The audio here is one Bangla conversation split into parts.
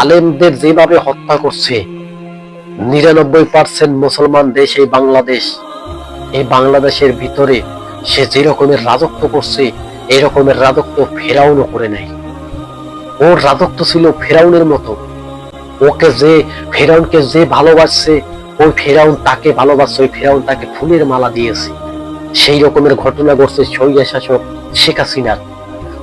আলেমদের যেভাবে হত্যা করছে, নিরানব্বই পার্সেন্ট মুসলমান দেশ এই বাংলাদেশ। এই বাংলাদেশের ভিতরে সে যে রকমের রাজত্ব করছে, এই রকমের রাজত্ব ফেরাউনও করে নেয় ওর রাজত্ব ছিল ফেরাউনের মতো। ওকে যে ফেরাউনকে যে ভালোবাসছে, ওই ফেরাউন তাকে ভালোবাসছে, ওই ফেরাউন তাকে ফুলের মালা দিয়েছে। সেই রকমের ঘটনা ঘটছে শৈয়া শাসক শেখ হাসিনার।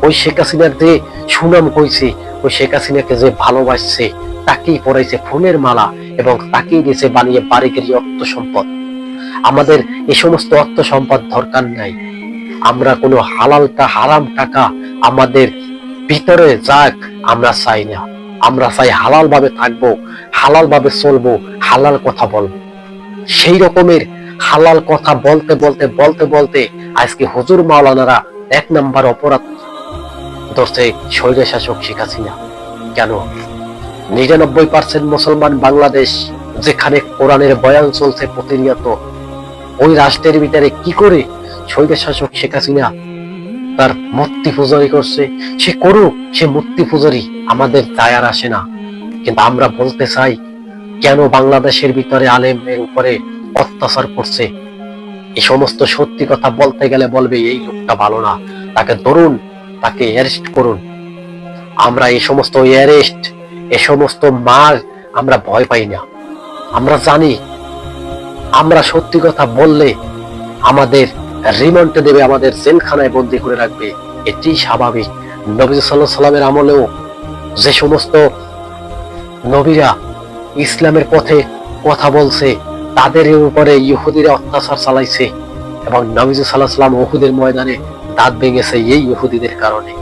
ওই শেখ হাসিনার যে সুনাম কইছে ওই শেখ হাসিনাকে যে ভালোবাসছে, তাকেই পড়াইছে ফুলের মালা এবং তাকেই দিয়েছে বানিয়ে বাড়িগেরি অর্থ সম্পদ। আমাদের এই সমস্ত অর্থ সম্পদ দরকার নাই। আমরা কোনো হালালটা হারাম টাকা আমাদের ভিতরে যাক, আমরা চাই না। আমরা চাই হালাল ভাবে থাকব হালাল ভাবে চলবো, হালাল কথা বলব। সেই রকমের হালাল কথা বলতে বলতে বলতে বলতে আজকে হুজুর মাওলানারা এক নাম্বার অপরাধ ধরছে শৈল শাসক শেখ হাসিনা, কেন? নিরানব্বই পার্সেন্ট মুসলমান বাংলাদেশ যেখানে কোরআনের বয়ান চলছে প্রতিনিয়ত, ওই রাষ্ট্রের ভিতরে কি করে শৈল শাসক শেখ হাসিনা তার মূর্তি পূজারি করছে? সে করুক, সে মূর্তি পূজারি আমাদের দায়ার আসে না। কিন্তু আমরা বলতে চাই, কেন বাংলাদেশের ভিতরে আলেমের উপরে অত্যাচার করছে? এই সমস্ত সত্যি কথা বলতে গেলে বলবে, এই লোকটা ভালো না। তাকে ধরুন তাকে অ্যারেস্ট করুন। আমরা এই সমস্ত অ্যারেস্ট এ সমস্ত মার আমরা ভয় পাই না। আমরা জানি, আমরা সত্যি কথা বললে আমাদের রিমান্ডে দেবে, আমাদের জেলখানায় বন্দি করে রাখবে। এটি স্বাভাবিক। নবী সাল্লাহ সাল্লামের আমলেও যে সমস্ত নবীরা ইসলামের পথে কথা বলছে, তাদের উপরে ইহুদিরা অত্যাচার চালাইছে এবং নবীজ সাল্লাহ সাল্লাম ওহুদের ময়দানে দাঁত ভেঙেছে এই ইহুদিদের কারণে।